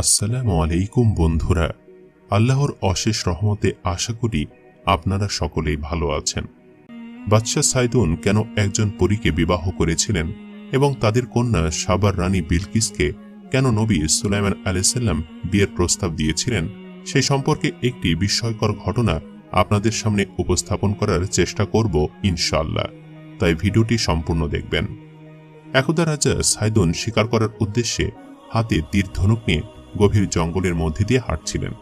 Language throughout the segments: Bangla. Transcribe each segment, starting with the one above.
আসসালামু আলাইকুম বন্ধুরা। আল্লাহর অশেষ রহমতে আশা করি আপনারা সকলেই ভালো আছেন। বাদশাহ সাইদুন কেন একজন পরীকে বিবাহ করেছিলেন এবং তাদের কন্যা সাবার রানী বিলকিসকে কেন নবী সুলাইমান আলাইসাল্লাম বিয়ের প্রস্তাব দিয়েছিলেন সেই সম্পর্কে একটি বিস্ময়কর ঘটনা আপনাদের সামনে উপস্থাপন করার চেষ্টা করব ইনশাল্লাহ তাই ভিডিওটি সম্পূর্ণ দেখবেন। একদা রাজা সাইদুন শিকার করার উদ্দেশ্যে হাতে তীর ধনুক নিয়ে গভীর জঙ্গলের মধ্যে দিয়ে হাঁটছিলেন।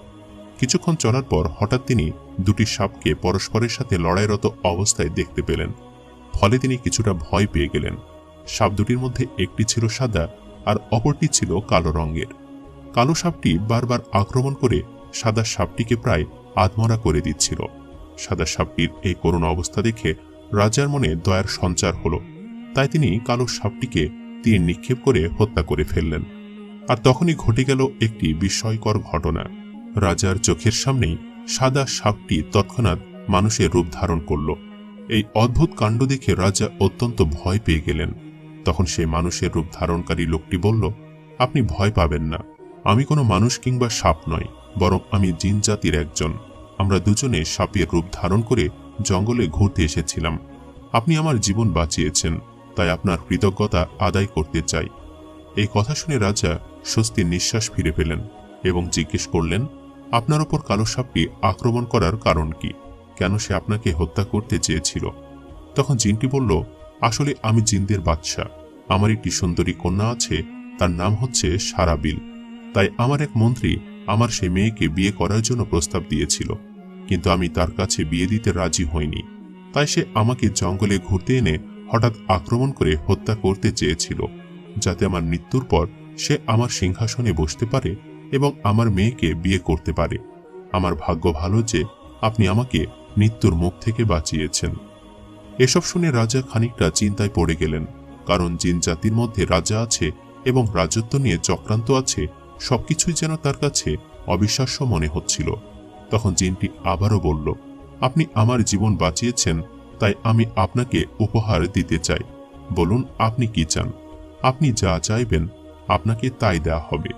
কিছুক্ষণ চলার পর হঠাৎ তিনি দুটি সাপকে পরস্পরের সাথে লড়াইরত অবস্থায় দেখতে পেলেন। ফলে তিনি কিছুটা ভয় পেয়ে গেলেন। সাপ দুটির মধ্যে একটি ছিল সাদা আর অপরটি ছিল কালো রঙের। কালো সাপটি বারবার আক্রমণ করে সাদা সাপটিকে প্রায় আধমরা করে দিচ্ছিল। সাদা সাপটির এই করুণ অবস্থা দেখে রাজার মনে দয়ার সঞ্চার হলো। তাই তিনি কালো সাপটিকে তীর নিক্ষেপ করে হত্যা করে ফেললেন। আর তখনই ঘটে গেল একটি বিস্ময়কর ঘটনা। রাজার চোখের সামনেই সাদা সাপটি তৎক্ষণাৎ মানুষের রূপ ধারণ করল। এই অদ্ভুত কাণ্ড দেখে রাজা অত্যন্ত ভয় পেয়ে গেলেন। তখন সেই মানুষের রূপ ধারণকারী লোকটি বলল, আপনি ভয় পাবেন না। আমি কোনো মানুষ কিংবা সাপ নয় বরং আমি জিন জাতির একজন। আমরা দুজনে সাপের রূপ ধারণ করে জঙ্গলে ঘুরতে এসেছিলাম। আপনি আমার জীবন বাঁচিয়েছেন, তাই আপনার কৃতজ্ঞতা আদায় করতে চাই। এই কথা শুনে রাজা স্বস্তির নিঃশ্বাস ফিরে পেলেন এবং জিজ্ঞেস করলেন, আপনার ওপর কালো সাপটি আক্রমণ করার কারণ কি? কেন সে আপনাকে হত্যা করতে চেয়েছিল? তখন জিনটি বলল, আসলে আমি জিনদের বাদশা। আমার একটি সুন্দরী কন্যা আছে, তার নাম হচ্ছে সারাবিল তাই আমার এক মন্ত্রী আমার সে মেয়েকে বিয়ে করার জন্য প্রস্তাব দিয়েছিল। কিন্তু আমি তার কাছে বিয়ে দিতে রাজি হইনি। তাই সে আমাকে জঙ্গলে ঘুরতে এনে হঠাৎ আক্রমণ করে হত্যা করতে চেয়েছিল। যাতে আমার মৃত্যুর পর সে আমার সিংহাসনে বসতে পারে এবং আমার মেয়েকে বিয়ে করতে পারে। আমার ভাগ্য ভালো যে আপনি আমাকে মৃত্যুর মুখ থেকে বাঁচিয়েছেন। এসব শুনে রাজা খানিকটা চিন্তায় পড়ে গেলেন, কারণ জিন জাতির মধ্যে রাজা আছে এবং রাজত্ব নিয়ে চক্রান্ত আছে, সবকিছুই যেন তার কাছে অবিশ্বাস্য মনে হচ্ছিল। তখন জিনটি আবারও বলল, আপনি আমার জীবন বাঁচিয়েছেন, তাই আমি আপনাকে উপহার দিতে চাই। বলুন, আপনি কি চান? আপনি যা চাইবেন আপনাকে তাই দেয়া হবে।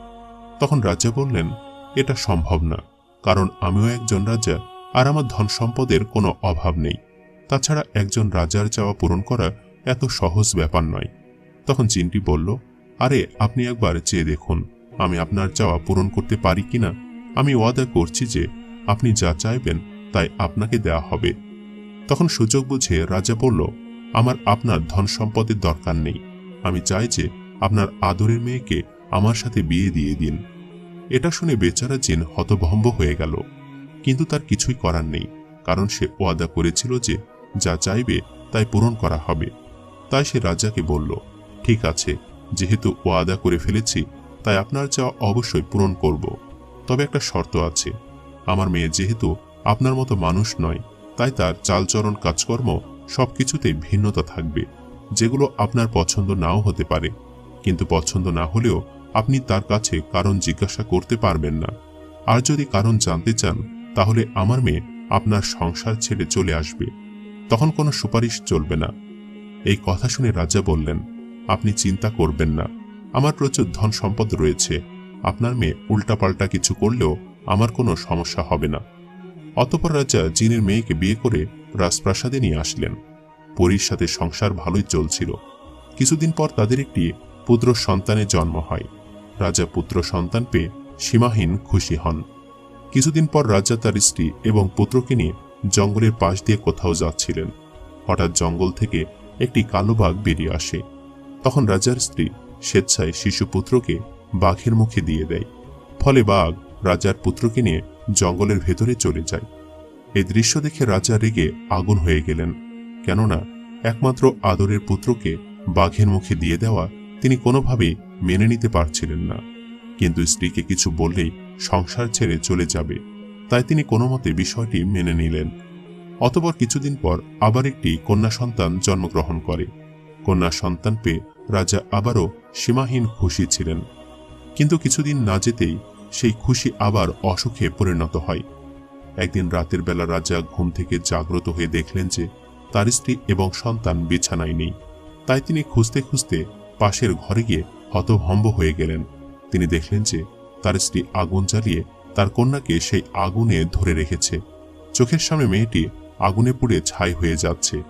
তখন রাজা বললেন, এটা সম্ভব না, কারণ আমিও একজন রাজা আর আমার ধন সম্পদের কোনো অভাব নেই। তাছাড়া একজন রাজার চাওয়া পূরণ করা এত সহজ ব্যাপার নয়। তখন জিনটি বলল, আরে, আপনি একবার চেয়ে দেখুন, আমি আপনার চাওয়া পূরণ করতে পারি কিনা আমি ওয়াদা করছি যে আপনি যা চাইবেন তাই আপনাকে দেয়া হবে। তখন সুযোগ বুঝে রাজা বলল, আমার আপনার ধন সম্পদের দরকার নেই। আমি চাই যে আপনার আদরের মেয়েকে আমার সাথে বিয়ে দিয়ে দিন। এটা শুনে বেচারা জিন হতভম্ব হয়ে গেল। কিন্তু তার কিছুই করার নেই, কারণ সে ওয়াদা করেছিল যে যা চাইবে তাই পূরণ করা হবে। তাই সে রাজাকে বলল, ঠিক আছে, যেহেতু ওয়াদা করে ফেলেছি, তাই আপনার চাওয়া অবশ্যই পূরণ করব। তবে একটা শর্ত আছে, আমার মেয়ে যেহেতু আপনার মতো মানুষ নয়, তাই তার চালচরণ কাজকর্ম সবকিছুতেই ভিন্নতা থাকবে। যেগুলো আপনার পছন্দ নাও হতে পারে। কিন্তু পছন্দ না হলেও আপনি তার কাছে কারণ জিজ্ঞাসা করতে পারবেন না। আর যদি কারণ জানতে চান, তাহলে আমার মেয়ে আপনার সংসার ছেড়ে চলে আসবে। তখন কোনো সুপারিশ চলবে না। এই কথা শুনে রাজা বললেন, আপনি চিন্তা করবেন না। আমার প্রচুর ধন সম্পদ রয়েছে। আপনার মেয়ে উল্টাপাল্টা কিছু করলেও আমার কোনো সমস্যা হবে না। অতপর রাজা জিনের মেয়েকে বিয়ে করে রাজপ্রাসাদে নিয়ে আসলেন। পরীর সাথে সংসার ভালোই চলছিল। কিছুদিন পর তাদের একটি পুত্র সন্তানের জন্ম হয়। রাজা পুত্র সন্তান পেয়ে সীমাহীন খুশি হন। কিছুদিন পর রাজা তার স্ত্রী এবং পুত্রকে নিয়ে জঙ্গলের পাশ দিয়ে কোথাও যাচ্ছিলেন। হঠাৎ জঙ্গল থেকে একটি কালো বাঘ বেরিয়ে আসে। তখন রাজার স্ত্রী স্বেচ্ছায় শিশু পুত্রকে বাঘের মুখে দিয়ে দেয়। ফলে বাঘ রাজার পুত্রকে নিয়ে জঙ্গলের ভেতরে চলে যায়। এই দৃশ্য দেখে রাজা রেগে আগুন হয়ে গেলেন। কেননা একমাত্র আদরের পুত্রকে বাঘের মুখে দিয়ে দেওয়া তিনি কোনোভাবেই মেনে নিতে পারছিলেন না। কিন্তু স্ত্রীকে কিছু বললেই সংসার ছেড়ে চলে যাবে, তাই তিনি কোনো মতে বিষয়টি মেনে নিলেন। অতপর কিছুদিন পর আবার একটি কন্যা সন্তান জন্মগ্রহণ করে। কন্যা সন্তান পেয়ে রাজা আবারও সীমাহীন খুশি ছিলেন। কিন্তু কিছুদিন না যেতেই সেই খুশি আবার অসুখে পরিণত হয়। একদিন রাতের বেলা রাজা ঘুম থেকে জাগ্রত হয়ে দেখলেন যে তার স্ত্রী এবং সন্তান বিছানায় নেই। তাই তিনি খুঁজতে খুঁজতে পাশের ঘরে গিয়ে হতভম্ব হয়ে গেলেন। তিনি দেখলেন যে তার স্ত্রী আগুন জ্বালিয়ে তার কন্যাকে সেই আগুনে ধরে রেখেছে। চোখের সামনে মেয়েটি আগুনে পুড়ে ছাই হয়ে যাচ্ছে।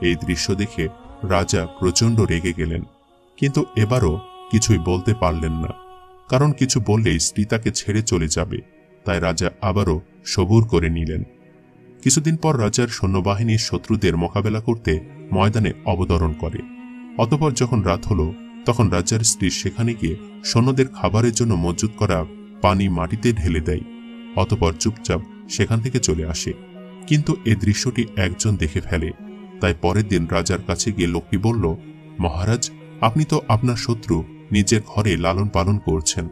এই দৃশ্য দেখে রাজা প্রচণ্ড রেগে গেলেন। কিন্তু এবারও কিছুই বলতে পারলেন না। কারণ কিছু বললেই স্ত্রী তাকে ছেড়ে চলে যাবে। তাই রাজা আবারও সবুর করে নিলেন। কিছুদিন পর রাজার সৈন্যবাহিনীর শত্রুদের মোকাবেলা করতে ময়দানে অবতরণ করে। অতপর যখন রাত হলো, তখন রাজার স্ত্রী সেখানে গিয়ে সৈন্যদের খাবারের জন্য মজুত করা পানি মাটিতে ঢেলে দেয়। অতপর চুপচাপ সেখান থেকে চলে আসে। কিন্তু এ দৃশ্যটি একজন দেখে ফেলে। তাই পরের দিন রাজার কাছে গিয়ে লোকটি বলল, মহারাজ, আপনি তো আপনার শত্রু নিজের ঘরে লালন পালন করছেন।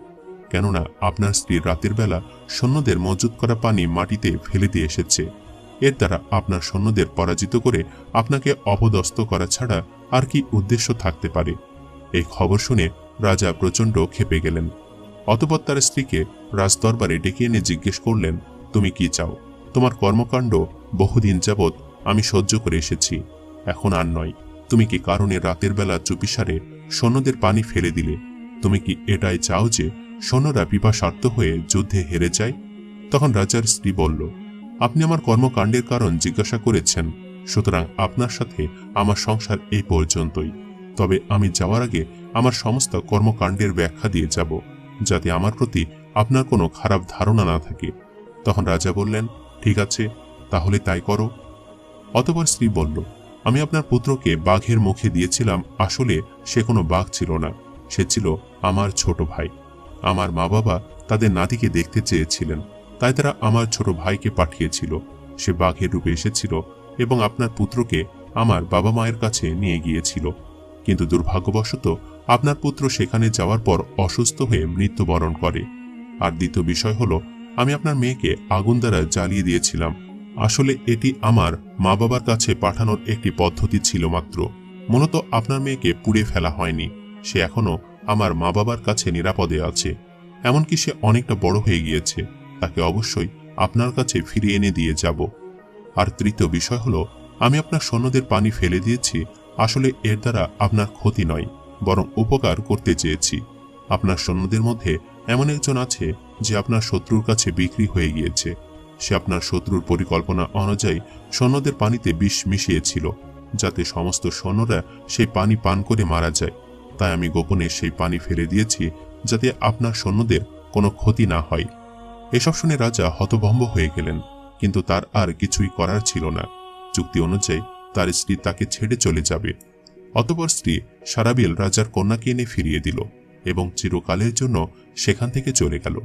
কেননা আপনার স্ত্রী রাতের বেলা সৈন্যদের মজুত করা পানি মাটিতে ফেলে দিয়ে এসেছে। এর দ্বারা আপনার সৈন্যদের পরাজিত করে আপনাকে অপদস্থ করা ছাড়া আর কি উদ্দেশ্য থাকতে পারে। এই খবর শুনে রাজা প্রচণ্ড ক্ষেপে গেলেন। অতপর তার স্ত্রীকে রাজদরবারে ডেকে এনে জিজ্ঞেস করলেন, তুমি কি চাও? তোমার কর্মকাণ্ড বহুদিন যাবৎ আমি সহ্য করে এসেছি। এখন আর নয়। তুমি কি কারণে রাতের বেলা চুপিসারে সৈন্যদের পানি ফেলে দিলে? তুমি কি এটাই চাও যে সৈন্যরা পিপাসার্থ হয়ে যুদ্ধে হেরে যায়? তখন রাজার স্ত্রী বলল আপনি আমার কর্মকাণ্ডের কারণ জিজ্ঞাসা করেছেন, সুতরাং আপনার সাথে আমার সংসার এই পর্যন্তই। তবে আমি যাওয়ার আগে আমার সমস্ত কর্মকাণ্ডের ব্যাখ্যা দিয়ে যাব, যাতে আমার প্রতি আপনার কোনো খারাপ ধারণা না থাকে। তখন রাজা বললেন, ঠিক আছে, তাহলে তাই করো। অতপর স্ত্রী বলল, আমি আপনার পুত্রকে বাঘের মুখে দিয়েছিলাম, আসলে সে কোনো বাঘ ছিল না, সে ছিল আমার ছোট ভাই। আমার মা বাবা তাদের নাতিকে দেখতে চেয়েছিলেন। তাই তারা আমার ছোট ভাইকে পাঠিয়েছিল। সে বাঘের রূপে এসেছিল এবং আপনার পুত্রকে আমার বাবা মায়ের কাছে নিয়ে গিয়েছিল। কিন্তু দুর্ভাগ্যবশত আপনার পুত্র সেখানে যাওয়ার পর অসুস্থ হয়ে মৃত্যুবরণ করে। আর দ্বিতীয় বিষয় হলো, আমি আপনার মেয়েকে আগুন দ্বারা জ্বালিয়ে দিয়েছিলাম। আসলে এটি আমার মা বাবার কাছে পাঠানোর একটি পদ্ধতি ছিল মাত্র। মূলত আপনার মেয়েকে পুড়ে ফেলা হয়নি। সে এখনও আমার মা বাবার কাছে নিরাপদে আছে। এমনকি সে অনেকটা বড় হয়ে গিয়েছে। তাকে অবশ্যই আপনার কাছে ফিরিয়ে এনে দিয়ে যাব। আর তৃতীয় বিষয় হলো, আমি আপনার সৈন্যদের পানি ফেলে দিয়েছি, আসলে এর দ্বারা আপনার ক্ষতি নয়, বরং উপকার করতে চেয়েছি। আপনার সৈন্যদের মধ্যে এমন একজন আছে যে আপনার শত্রুর কাছে বিক্রি হয়ে গিয়েছে। সে আপনার শত্রুর পরিকল্পনা অনুযায়ী সৈন্যদের পানিতে বিষ মিশিয়েছিল, যাতে সমস্ত সৈন্যরা সেই পানি পান করে মারা যায়। তাই আমি গোপনে সেই পানি ফেলে দিয়েছি, যাতে আপনার সৈন্যদের কোনো ক্ষতি না হয়। এসব শুনে রাজা হতভম্ব হয়ে গেলেন, কিন্তু তার আর কিছুই করার ছিল না। চুক্তি অনুযায়ী তার স্ত্রী তাকে ছেড়ে চলে যাবে। অতপর স্ত্রী সারাবিল রাজার কন্যাকে এনে ফিরিয়ে দিল এবং চিরকালের জন্য সেখান থেকে চলে গেল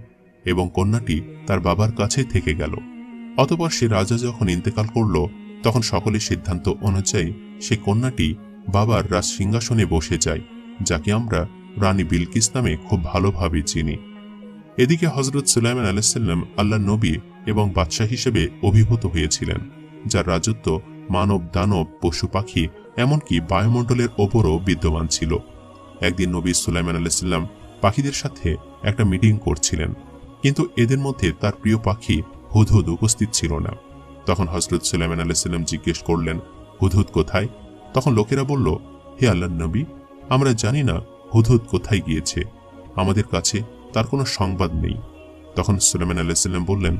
এবং কন্যাটি তার বাবার কাছে থেকে গেল। অতপর সে রাজা যখন ইন্তেকাল করল, তখন সকলের সিদ্ধান্ত অনুযায়ী সে কন্যাটি বাবার রাজ সিংহাসনে বসে যায়, যাকে আমরা রানী বিলকিস নামে খুব ভালোভাবে চিনি। এদিকে হজরত সুলাইমান আলাইসাল্লাম আল্লাহ নবী এবং বাদশাহ হিসেবে অভিভূত হয়েছিলেন, যার রাজত্ব মানব, দানব, পশু পাখি, এমনকি বায়ুমণ্ডলের ওপরও বিদ্যমান ছিল। একদিন নবী সুলাইমান আলাইসাল্লাম পাখিদের সাথে একটা মিটিং করছিলেন, কিন্তু এদের মধ্যে তার প্রিয় পাখি হুদহুদ উপস্থিত ছিল না। তখন হজরত সুলাইমান আলাইসাল্লাম জিজ্ঞেস করলেন, হুদহুদ কোথায়? তখন লোকেরা বলল, হে আল্লাহ নবী, আমরা জানি না হুদহুদ কোথায় গিয়েছে। আমাদের কাছে তার কোনো সংবাদ নেই। তখন সুলেমান আলাইসাল্লাম বললেন,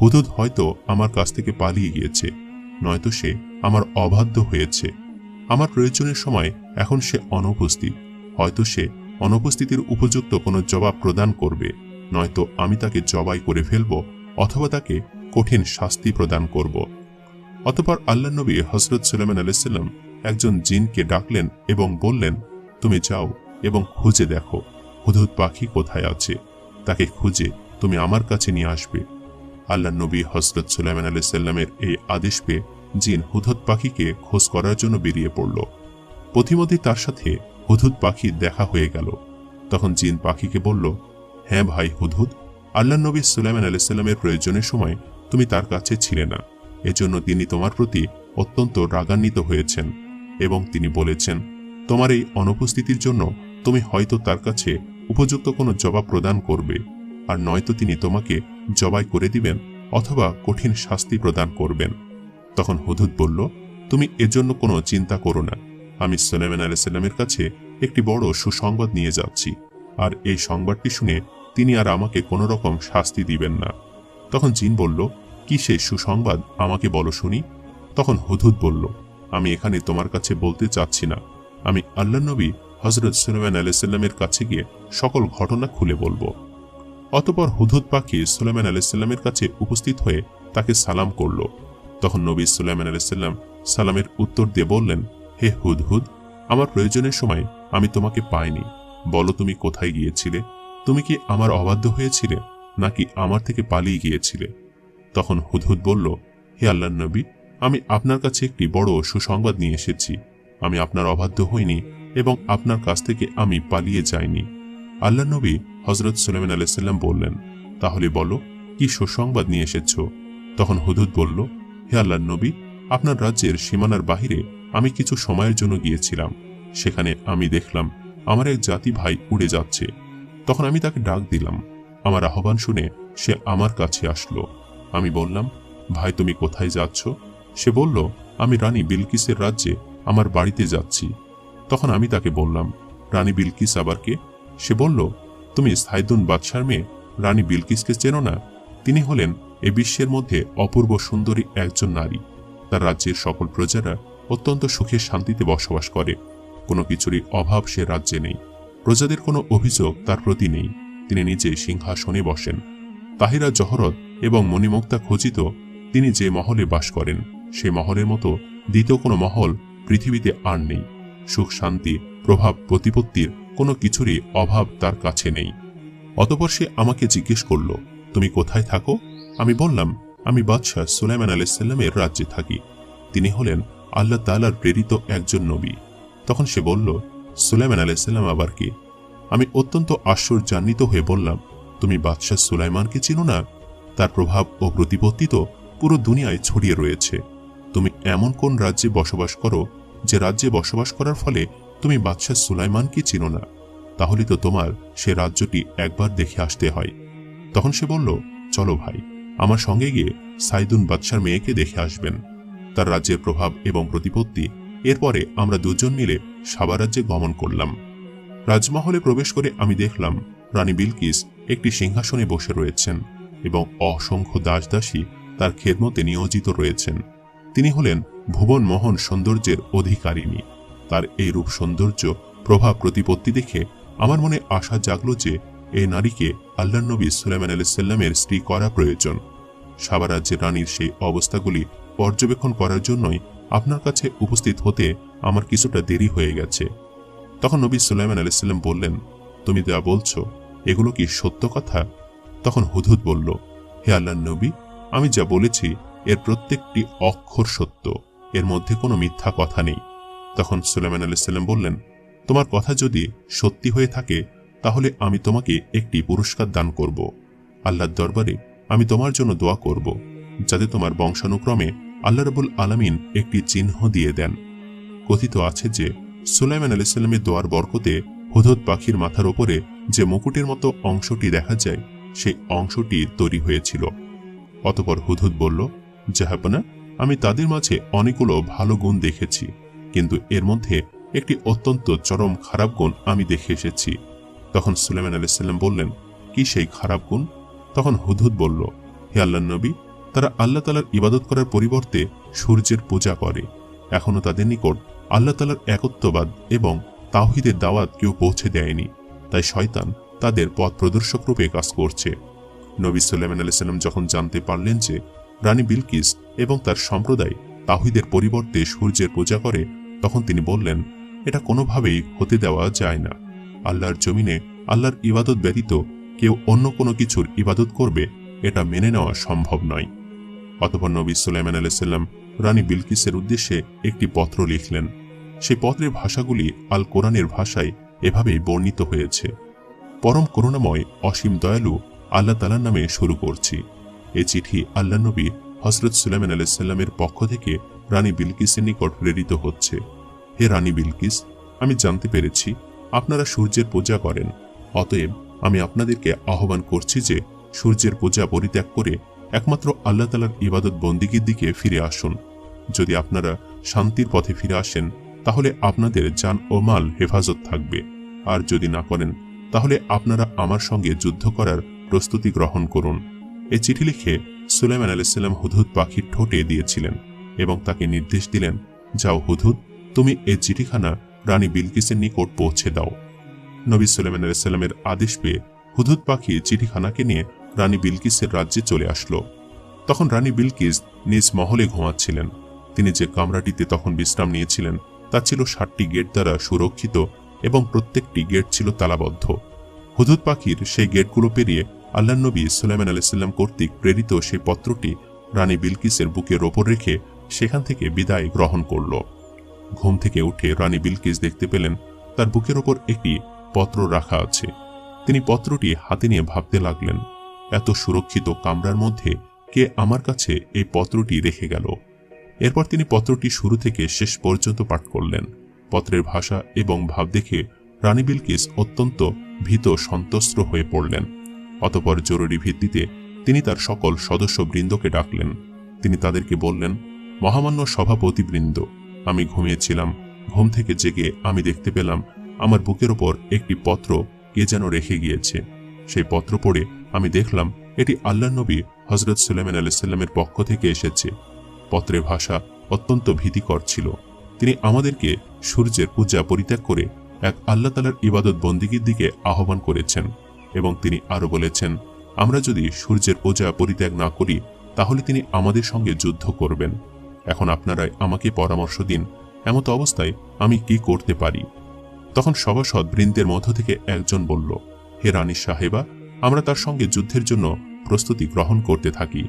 হুদুদ হয়তো আমার কাছ থেকে পালিয়ে গিয়েছে, নয়তো সে আমার অবাধ্য হয়েছে। আমার প্রয়োজনের সময় এখন সে অনুপস্থিত। হয়তো সে অনুপস্থিতির উপযুক্ত কোনো জবাব প্রদান করবে, নয়তো আমি তাকে জবাই করে ফেলব অথবা তাকে কঠিন শাস্তি প্রদান করব। অতপর আল্লাহ নবী হজরত সুলেমান আলাইসাল্লাম একজন জিনকে ডাকলেন এবং বললেন, তুমি যাও এবং খুঁজে দেখো। হুদহুদ পাখি কোথায় আছে? তাকে খুঁজে তুমি আমার কাছে নিয়ে আসবে। আল্লাহ নবী হজরত সুলাইমান আলি সাল্লামের এই আদেশ পেয়ে জিন হুদহুদ পাখিকে খোঁজ করার জন্য বেরিয়ে পড়ল। প্রতিমধ্যে তার সাথে হুদহুদ পাখি দেখা হয়ে গেল। তখন জিন পাখিকে বলল হ্যাঁ ভাই হুদহুদ, আল্লাহ নবী সুলাইমান আলি সাল্লামের প্রয়োজনের সময় তুমি তার কাছে ছিলে না। এজন্য তিনি তোমার প্রতি অত্যন্ত রাগান্বিত হয়েছেন এবং তিনি বলেছেন, তোমার এই অনুপস্থিতির জন্য তুমি হয়তো তার কাছে উপযুক্ত কোনো জবাব প্রদান করবে, আর নয়তো তিনি তোমাকে জবাই করে দিবেন অথবা কঠিন শাস্তি প্রদান করবেন। তখন হুদুদ বলল, তুমি এজন্য কোনো চিন্তা করো না। আমি সোলেমান আলাইসাল্লামের কাছে একটি বড় সুসংবাদ নিয়ে যাচ্ছি, আর এই সংবাদটি শুনে তিনি আর আমাকে কোনো রকম শাস্তি দিবেন না। তখন জিন বলল, কি সে সুসংবাদ আমাকে বলো শুনি? তখন হুদহুদ বলল, আমি এখানে তোমার কাছে বলতে চাচ্ছি না। আমি আল্লাহ নবী হজরত সুলেমান আলাইসাল্লামের কাছে গিয়ে সকল ঘটনা খুলে বলব। অতপর হুদহুদ পাখি সুলেমান আলাইসাল্লামের কাছে উপস্থিত হয়ে তাকে সালাম করল। তখন নবী সুলাইমান আলাইসাল্লাম সালামের উত্তর দিয়ে বললেন, হে হুদহুদ, আমার প্রয়োজনের সময় আমি তোমাকে পাইনি। বলো তুমি কোথায় গিয়েছিলে? তুমি কি আমার অবাধ্য হয়েছিলে নাকি আমার থেকে পালিয়ে গিয়েছিলে? তখন হুদহুদ বলল, হে আল্লাহ নবী, আমি আপনার কাছে একটি বড় সুসংবাদ নিয়ে এসেছি। আমি আপনার অবাধ্য হইনি এবং আপনার কাছ থেকে আমি পালিয়ে যাইনি। আল্লাহ নবী হজরত সুলেমান আলাইসাল্লাম বললেন, তাহলে বলো, কি সুসংবাদ নিয়ে এসেছ? তখন হুদুদ বলল, হে আল্লাহ নবী, আপনার রাজ্যের সীমানার বাহিরে আমি কিছু সময়ের জন্য গিয়েছিলাম। সেখানে আমি দেখলাম, আমার এক জাতি ভাই উড়ে যাচ্ছে। তখন আমি তাকে ডাক দিলাম। আমার আহ্বান শুনে সে আমার কাছে আসলো। আমি বললাম, ভাই, তুমি কোথায় যাচ্ছ? সে বলল, আমি রানী বিলকিসের রাজ্যে আমার বাড়িতে যাচ্ছি। তখন আমি তাকে বললাম, রানী বিলকিস আবার কে? সে বলল, তুমি সাইদুন বাদশার মেয়ে, রানী বিলকিসকে চেনো না? তিনি হলেন এ বিশ্বের মধ্যে অপূর্ব সুন্দরী একজন নারী। তার রাজ্যের সকল প্রজারা অত্যন্ত সুখে শান্তিতে বসবাস করে। কোনো কিছুরই অভাব সে রাজ্যে নেই। প্রজাদের কোনো অভিযোগ তার প্রতি নেই। তিনি নিজে সিংহাসনে বসেন। তাহিরা জহরত এবং মণিমুক্তা খচিত তিনি যে মহলে বাস করেন, সে মহলের মতো দ্বিতীয় কোনো মহল পৃথিবীতে আর নেই। সুখ শান্তি, প্রভাব, প্রতিপত্তির কোনো কিছুরই অভাব তার কাছে নেই। অতপর সে আমাকে জিজ্ঞেস করল, তুমি কোথায় থাকো? আমি বললাম, আমি বাদশাহ সুলাইমান আলাইসাল্লামের রাজ্যে থাকি। তিনি হলেন আল্লাহ তালার প্রেরিত একজন নবী। তখন সে বলল, সুলাইমান আলাইসাল্লাম আবার কি? আমি অত্যন্ত আশ্চর্যান্বিত হয়ে বললাম, তুমি বাদশাহ সুলাইমানকে চিনো না? তার প্রভাব ও প্রতিপত্তি তো পুরো দুনিয়ায় ছড়িয়ে রয়েছে। তুমি এমন কোন রাজ্যে বসবাস করো যে রাজ্যে বসবাস করার ফলে তুমি বাদশাহ সুলাইমানকে চিনো না, তাহলে তো তোমার সে রাজ্যটি একবার দেখে আসতে হয়। তখন সে বলল, চলো ভাই, আমার সঙ্গে গিয়ে সাইদুন বাদশার মেয়েকে দেখে আসবেন। তার রাজ্যের প্রভাব এবং প্রতিপত্তি, এরপরে আমরা দুজন মিলে সাবা রাজ্যে গমন করলাম। রাজমহলে প্রবেশ করে আমি দেখলাম রানী বিলকিস একটি সিংহাসনে বসে রয়েছেন এবং অসংখ্য দাসদাসী তার খেদমতে নিয়োজিত রয়েছেন। তিনি হলেন ভুবন মোহন সৌন্দর্যের অধিকারিণী। তার এই রূপ সৌন্দর্য প্রভাব প্রতিপত্তি দেখে আমার মনে আশা জাগল যে এই নারীকে আল্লাহ নবী সুলাইমান আলাইসাল্লামের স্ত্রী করা প্রয়োজন। সাবা রাজ্যের রানীর সেই অবস্থাগুলি পর্যবেক্ষণ করার জন্যই আপনার কাছে উপস্থিত হতে আমার কিছুটা দেরি হয়ে গেছে। তখন নবী সুলাইমান আলাইসাল্লাম বললেন, তুমি যা বলছো, এগুলো কি সত্য কথা? তখন হুদহুদ বলল, হে আল্লাহ নবী, আমি যা বলেছি, এর প্রত্যেকটি অক্ষর সত্য। এর মধ্যে কোনো মিথ্যা কথা নেই। তখন সুলাইমান আলাইসাল্লাম বললেন, তোমার কথা যদি সত্যি হয়ে থাকে, তাহলে আমি তোমাকে একটি পুরস্কার দান করব। আল্লাহর দরবারে আমি তোমার জন্য দোয়া করব, যাতে তোমার বংশানুক্রমে আল্লাহ রবুল আলমিন একটি চিহ্ন দিয়ে দেন। কথিত আছে যে, সুলাইমান আলাইসাল্লামের দোয়ার বরকতে হুদত পাখির মাথার ওপরে যে মুকুটের মতো অংশটি দেখা যায়, সেই অংশটি তৈরি হয়েছিল। অতপর হুদহুদ বলল, জাহাপনা আমি তাদের মাঝে অনেকগুলো ভালো গুণ দেখেছি, কিন্তু এর মধ্যে একটি অত্যন্ত চরম খারাপ গুণ আমি দেখে এসেছি। তখন সুলেমান আলাইসাল্লাম বললেন, কি সেই খারাপ গুণ? তখন হুদহুদ বলল, হে আল্লাহ নবী, তারা আল্লাহ তালার ইবাদত করার পরিবর্তে সূর্যের পূজা করে। এখনও তাদের নিকট আল্লাহ তালার একত্ববাদ এবং তাওহিদের দাওয়াত কেউ পৌঁছে দেয়নি। তাই শয়তান তাদের পথ প্রদর্শক রূপে কাজ করছে। নবী সুলেমান আলাইসাল্লাম যখন জানতে পারলেন যে রানী বিলকিস এবং তার সম্প্রদায় তাহিদের পরিবর্তে সূর্যের পূজা করে, তখন তিনি বললেন, এটা কোনোভাবেই হতে দেওয়া যায় না। আল্লাহর জমিনে আল্লাহর ইবাদত ব্যতীত কেউ অন্য কোনো কিছুর ইবাদত করবে, এটা মেনে নেওয়া সম্ভব নয়। অতপর নবী সুলাইমান আলাইসাল্লাম রানী বিলকিসের উদ্দেশ্যে একটি পত্র লিখলেন। সেই পত্রের ভাষাগুলি আল কোরআনের ভাষায় এভাবেই বর্ণিত হয়েছে। পরম করুণাময় অসীম দয়ালু আল্লাহ তালার নামে শুরু করছি। এ চিঠি আল্লাহ নবী হজরত সুলাইমান আলাইসাল্লামের পক্ষ থেকে রানী বিলকিসের নিকট প্রেরিত হচ্ছে। হে রানী বিলকিস, আমি জানতে পেরেছি আপনারা সূর্যের পূজা করেন। অতএব আমি আপনাদেরকে আহ্বান করছি যে সূর্যের পূজা পরিত্যাগ করে একমাত্র আল্লাহ তালার ইবাদত বন্দিগির দিকে ফিরে আসুন। যদি আপনারা শান্তির পথে ফিরে আসেন, তাহলে আপনাদের যান ও মাল হেফাজত থাকবে। আর যদি না করেন, তাহলে আপনারা আমার সঙ্গে যুদ্ধ করার প্রস্তুতি গ্রহণ করুন। এই চিঠি লিখে সুলাইমান আলাইসাল্লাম হুদহুদ পাখির ঠোঁটে দিয়েছিলেন এবং তাকে নির্দেশ দিলেন, যাও হুদহুদ, তুমি এই চিঠিখানা রানী বিলকিসের নিকট পৌঁছে দাও। নবী সুলাইমান আলাইসাল্লামের আদেশ পেয়ে হুদহুদ পাখি চিঠিখানাকে নিয়ে রানী বিলকিসের রাজ্যে চলে আসলো। তখন রানী বিলকিস নিজ মহলে ঘুমাচ্ছিলেন। তিনি যে কামরাটিতে তখন বিশ্রাম নিয়েছিলেন, তা ছিল ষাটটি গেট দ্বারা সুরক্ষিত এবং প্রত্যেকটি গেট ছিল তালাবদ্ধ। হুদুদ পাখির সেই গেটগুলো পেরিয়ে আল্লাহ নবী সুলাইমান আলাইসাল্লাম কর্তৃক প্রেরিত সেই পত্রটি রানী বিলকিসের বুকের ওপর রেখে সেখান থেকে বিদায় গ্রহণ করল। ঘুম থেকে উঠে রানী বিলকিস দেখতে পেলেন তার বুকের ওপর একটি পত্র রাখা আছে। তিনি পত্রটি হাতে নিয়ে ভাবতে লাগলেন, এত সুরক্ষিত কামরার মধ্যে কে আমার কাছে এই পত্রটি রেখে গেল? এরপর তিনি পত্রটি শুরু থেকে শেষ পর্যন্ত পাঠ করলেন। পত্রের ভাষা এবং ভাব দেখে রানী বিলকিস অত্যন্ত ভীত সন্তস্ত্র হয়ে পড়লেন। অতপর জরুরি ভিত্তিতে তিনি তার সকল সদস্যবৃন্দকে ডাকলেন। তিনি তাদেরকে বললেন, মহামান্য সভাপতিবৃন্দ, আমি ঘুমিয়েছিলাম। ঘুম থেকে জেগে আমি দেখতে পেলাম আমার বুকের ওপর একটি পত্র কে যেন রেখে গিয়েছে। সেই পত্র পড়ে আমি দেখলাম এটি আল্লাহ নবী হজরত সুলাইমান আলাইসাল্লামের পক্ষ থেকে এসেছে। পত্রের ভাষা অত্যন্ত ভীতিকর ছিল। তিনি আমাদেরকে সূর্যের পূজা পরিত্যাগ করে এক আল্লাহ তালার ইবাদত বন্দিগির দিকে আহ্বান করেছেন। এবং তিনি আরও বলেছেন, আমরা যদি সূর্যের পূজা পরিত্যাগ না করি, তাহলে তিনি আমাদের সঙ্গে যুদ্ধ করবেন। এখন আপনারাই আমাকে পরামর্শ দিন, এমত অবস্থায় আমি কি করতে পারি? তখন সভাসদ বৃন্দের মধ্য থেকে একজন বলল, হে রানী সাহেবা, আমরা তার সঙ্গে যুদ্ধের জন্য প্রস্তুতি গ্রহণ করতে থাকি।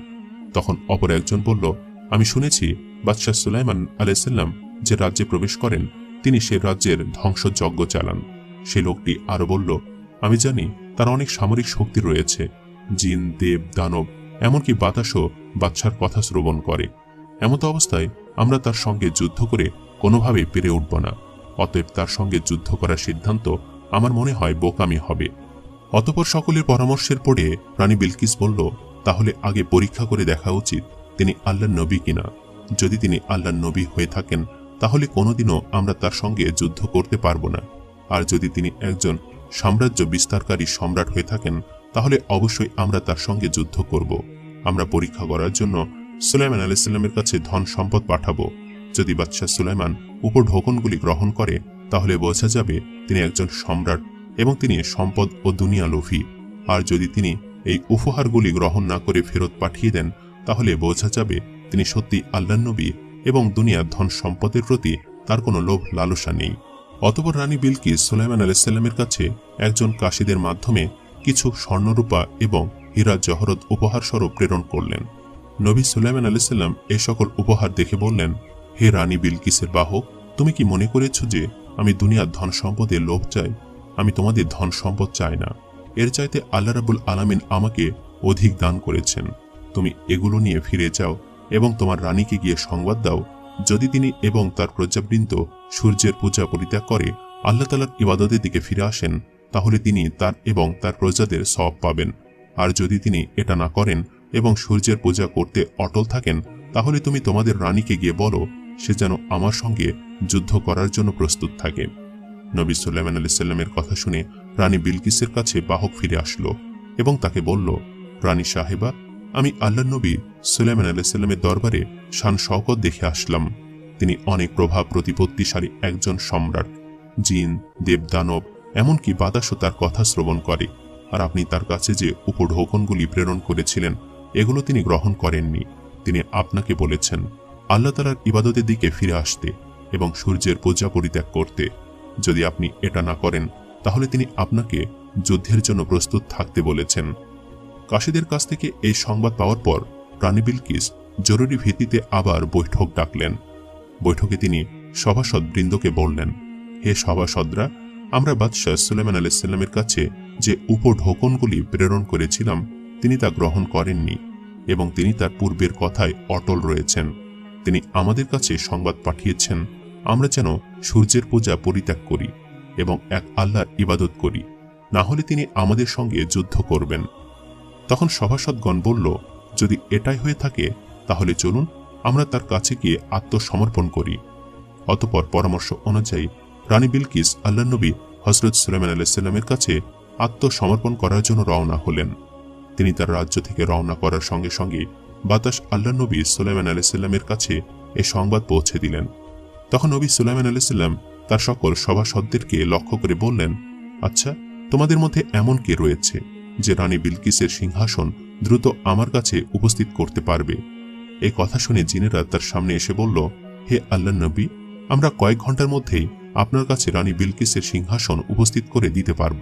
তখন অপর একজন বলল, আমি শুনেছি বাদশাহ সুলাইমান আলাইসাল্লাম যে রাজ্যে প্রবেশ করেন, তিনি সে রাজ্যের ধ্বংসযজ্ঞ চালান। সে লোকটি আরও বলল, আমি জানি তার অনেক সামরিক শক্তি রয়েছে। জিন, দেব, দানব, এমনকি বাতাসও বাচ্চার কথা শ্রবণ করে। এমত অবস্থায় আমরা তার সঙ্গে যুদ্ধ করে কোনোভাবেই পেরে উঠব না। অতএব তার সঙ্গে যুদ্ধ করার সিদ্ধান্ত আমার মনে হয় বোকামি হবে। অতপর সকলের পরামর্শের পরে রানী বিলকিস বলল, তাহলে আগে পরীক্ষা করে দেখা উচিত তিনি আল্লাহ নবী কিনা। যদি তিনি আল্লাহ নবী হয়ে থাকেন, তাহলে কোনোদিনও আমরা তার সঙ্গে যুদ্ধ করতে পারব না। আর যদি তিনি একজন সাম্রাজ্য বিস্তারকারী সম্রাট হয়ে থাকেন, তাহলে অবশ্যই আমরা তার সঙ্গে যুদ্ধ করব। আমরা পরীক্ষা করার জন্য সুলাইমান আলাইসাল্লামের কাছে ধন সম্পদ পাঠাবো। যদি বাদশাহ সুলাইমান উপঢোকনগুলি গ্রহণ করে, তাহলে বোঝা যাবে তিনি একজন সম্রাট এবং তিনি সম্পদ ও দুনিয়া লোভী। আর যদি তিনি এই উপহারগুলি গ্রহণ না করে ফেরত পাঠিয়ে দেন, তাহলে বোঝা যাবে তিনি সত্যি আল্লাহ নবী এবং দুনিয়ার ধন সম্পদের প্রতি তার কোনো লোভ লালসা নেই। অতপর রানী বিলকিস সুলাইমান আলাইসাল্লামের কাছে একজন কাশিদের মাধ্যমে কিছু স্বর্ণরূপা এবং হীরা জহরত উপহার স্বরূপ প্রেরণ করলেন। নবী সুলাইমান আলাইসাল্লাম এ সকল উপহার দেখে বললেন, হে রানী বিলকিসের বাহক, তুমি কি মনে করেছ যে আমি দুনিয়ার ধন সম্পদের লোভ চাই? আমি তোমাদের ধন সম্পদ চাই না। এর চাইতে আল্লাহ রাবুল আলামিন আমাকে অধিক দান করেছেন। তুমি এগুলো নিয়ে ফিরে যাও এবং তোমার রানীকে গিয়ে সংবাদ দাও যদি তিনি এবং তার প্রজাবৃন্দ সূর্যের পূজা পরিত্যাগ করে আল্লাহ তালার ইবাদতের দিকে ফিরে আসেন, তাহলে তিনি তার এবং তার প্রজাদের সব পাবেন। আর যদি তিনি এটা না করেন এবং সূর্যের পূজা করতে অটল থাকেন, তাহলে তুমি তোমাদের রানীকে গিয়ে বলো, সে যেন আমার সঙ্গে যুদ্ধ করার জন্য প্রস্তুত থাকে। নবী সুল্লাইমান আলি সাল্লামের কথা শুনে রানী বিলকিসের কাছে বাহক ফিরে আসলো এবং তাকে বলল, রানী সাহেবা আমি আল্লাহ নবী সুলাইমান আলাইসাল্লামের দরবারে শান শওকত দেখে আসলাম। তিনি অনেক প্রভাব প্রতিপত্তিশালী একজন সম্রাট, জিন দেবদানব এমনকি বাতাসও তার কথা শ্রবণ করে। আর আপনি তার কাছে যে উপঢৌকনগুলি প্রেরণ করেছিলেন, এগুলো তিনি গ্রহণ করেননি। তিনি আপনাকে বলেছেন, আল্লাহ তালার ইবাদতের দিকে ফিরে আসতে এবং সূর্যের পূজা পরিত্যাগ করতে। যদি আপনি এটা না করেন, তাহলে তিনি আপনাকে যুদ্ধের জন্য প্রস্তুত থাকতে বলেছেন। কাশিদের কাছ থেকে এই সংবাদ পাওয়ার পর রানী বিলকিস জরুরি ভিত্তিতে আবার বৈঠক ডাকলেন। বৈঠকে তিনি সভাসদ বৃন্দকে বললেন, হে সভাসদরা, আমরা বাদশাহ সুলেমান আলাইসাল্লামের কাছে যে উপঢোকনগুলি প্রেরণ করেছিলাম, তিনি তা গ্রহণ করেননি এবং তিনি তার পূর্বের কথায় অটল রয়েছেন। তিনি আমাদের কাছে সংবাদ পাঠিয়েছেন, আমরা যেন সূর্যের পূজা পরিত্যাগ করি এবং এক আল্লাহর ইবাদত করি। না হলে তিনি আমাদের সঙ্গে যুদ্ধ করবেন। তখন সভাসদগণ বলল, যদি এটাই হয়ে থাকে, তাহলে চলুন, আমরা তার কাছে গিয়ে আত্মসমর্পণ করি। অতপর পরামর্শ অনুযায়ী রানী বিলকিস আল্লাহ নবী হজরত সুলাইমান আলাইসাল্লামের কাছে আত্মসমর্পণ করার জন্য রওনা হলেন। তিনি তার রাজ্য থেকে রওনা করার সঙ্গে সঙ্গে বাতাস আল্লাহ নবী সুলাইমান আলাইসাল্লামের কাছে এ সংবাদ পৌঁছে দিলেন। তখন নবী সুলাইমান আলাইসাল্লাম তার সকল সভাসদদেরকে লক্ষ্য করে বললেন আচ্ছা তোমাদের মধ্যে এমন কে রয়েছে? যে রানী বিলকিসের সিংহাসন দ্রুত আমার কাছে উপস্থিত করতে পারবে। এই কথা শুনে জিনেরা তার সামনে এসে বলল, হে আল্লাহ নবী, আমরা কয়েক ঘণ্টার মধ্যেই আপনার কাছে রানী বিলকিসের সিংহাসন উপস্থিত করে দিতে পারব।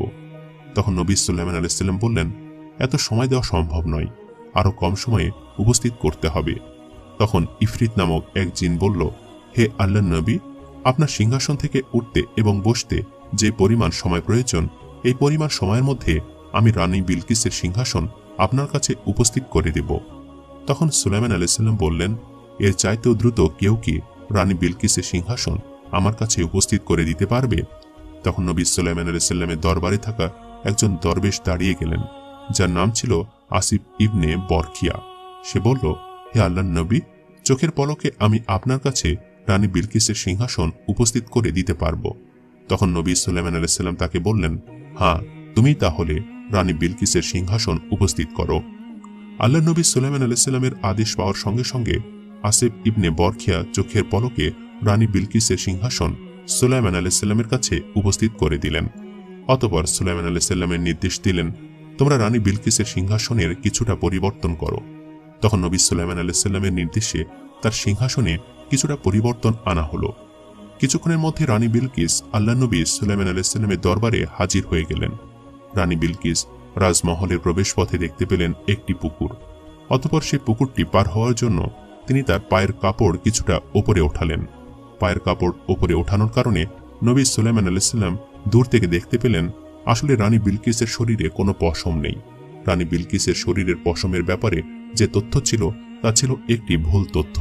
তখন নবী সুল্লামান আলাইসাল্লাম বললেন, এত সময় দেওয়া সম্ভব নয় আরও কম সময়ে উপস্থিত করতে হবে। তখন ইফরিত নামক এক জিন বলল, হে আল্লাহ নবী, আপনার সিংহাসন থেকে উঠতে এবং বসতে যে পরিমাণ সময় প্রয়োজন, এই পরিমাণ সময়ের মধ্যে আমি রানী বিলকিসের সিংহাসন আপনার কাছে উপস্থিত করে দেব। তখন সুলাইমান আলাইসাল্লাম বললেন, এর চাইতেও দ্রুত কেউ কি রানী বিলকিসের সিংহাসন আমার কাছে উপস্থিত করে দিতে পারবে? তখন নবী সুলাইমান আলাইসাল্লামের দরবারে থাকা একজন দরবেশ দাঁড়িয়ে গেলেন, যার নাম ছিল আসিফ ইবনে বরখিয়া সে বলল, হে আল্লাহ নবী, চোখের পলকে আমি আপনার কাছে রানী বিলকিসের সিংহাসন উপস্থিত করে দিতে পারব। তখন নবী সুলাইমান আলাইসাল্লাম তাকে বললেন হ্যাঁ তুমি তাহলে রানী বিলকিসের সিংহাসন উপস্থিত করো। আল্লাহ নবী সুলাইমান আলাইসাল্লামের আদেশ পাওয়ার সঙ্গে সঙ্গে আসিফ ইবনে বরখিয়া চোখের পলকে রানী বিলকিসের সিংহাসন সুলাইমান আলাইসাল্লামের কাছে উপস্থিত করে দিলেন। অতপর সুলাইমান আলাইসাল্লামের নির্দেশ দিলেন, তোমরা রানী বিলকিসের সিংহাসনের কিছুটা পরিবর্তন করো। তখন নবী সুলাইমান আলাইসাল্লামের নির্দেশে তার সিংহাসনে কিছুটা পরিবর্তন আনা হলো। কিছুক্ষণের মধ্যে রানী বিলকিস আল্লাহ নবী সুলাইমান আলাইসাল্লামের দরবারে হাজির হয়ে গেলেন। রানী বিলকিস রাজমহলের প্রবেশপথে দেখতে পেলেন একটি পুকুর। অতপর সেই পুকুরটি পার হওয়ার জন্য তিনি তার পায়ের কাপড় কিছুটা ওপরে ওঠালেন। পায়ের কাপড় ওপরে ওঠানোর কারণে নবী সুলাইমান আলাইসাল্লাম দূর থেকে দেখতে পেলেন, আসলে রানী বিলকিসের শরীরে কোনো পশম নেই। রানী বিলকিসের শরীরের পশমের ব্যাপারে যে তথ্য ছিল, তা ছিল একটি ভুল তথ্য।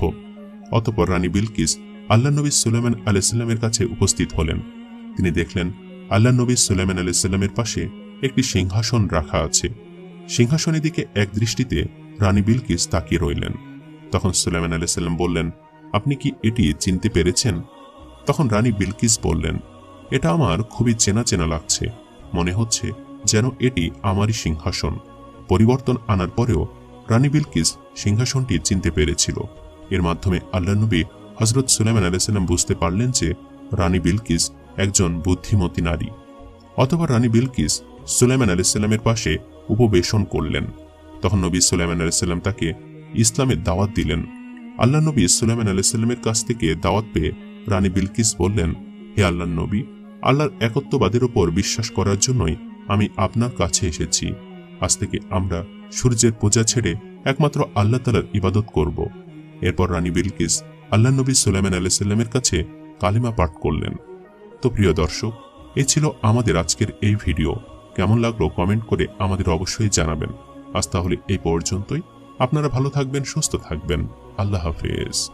অতপর রানী বিলকিস আল্লাহ নবী সুলাইমান আলাইসাল্লামের কাছে উপস্থিত হলেন। তিনি দেখলেন, আল্লাহ নবী সুলাইমান আলাইসাল্লামের পাশে একটি সিংহাসন রাখা আছে। সিংহাসনের দিকে এক দৃষ্টিতে রানী বিলকিস তাকিয়ে রইলেন। তখন সুলাইমান আলাইসাল্লাম বললেন, আপনি কি এটি চিনতে পেরেছেন? তখন রানী বিলকিস বললেন, এটা আমার খুবই চেনা চেনা লাগছে। মনে হচ্ছে যেন এটি আমারই সিংহাসন। পরিবর্তন আনার পরেও রানী বিলকিস সিংহাসনটি চিনতে পেরেছিল। এর মাধ্যমে আল্লাহ নবী হজরত সুলাইমান আলাইসাল্লাম বুঝতে পারলেন যে রানী বিলকিস একজন বুদ্ধিমতী নারী। অথবা রানী বিলকিস সুলাইমান আলাইসাল্লামের পাশে উপবেশন করলেন। তখন নবী সুলাইমান আলাইসাল্লাম তাকে ইসলামের দাওয়াত দিলেন। আল্লাহ নবী সুলাইমান আলাইসাল্লামের কাছ থেকে দাওয়াত পেয়ে রানী বিলকিস বললেন, হে আল্লাহ নবী, আল্লাহর একত্ববাদের ওপর বিশ্বাস করার জন্যই আমি আপনার কাছে এসেছি। আজ থেকে আমরা সূর্যের পূজা ছেড়ে একমাত্র আল্লাহ তালার ইবাদত করব। এরপর রানী বিলকিস আল্লাহ নবী সুলাইমান আলাইসাল্লামের কাছে কালিমা পাঠ করলেন। তো প্রিয় দর্শক, এ ছিল আমাদের আজকের এই ভিডিও। কেমন লাগল কমেন্ট করে আমাদের অবশ্যই জানাবেন। আজ তাহলে এই পর্যন্তই। আপনারা ভালো থাকবেন, সুস্থ থাকবেন। আল্লাহ হাফেজ।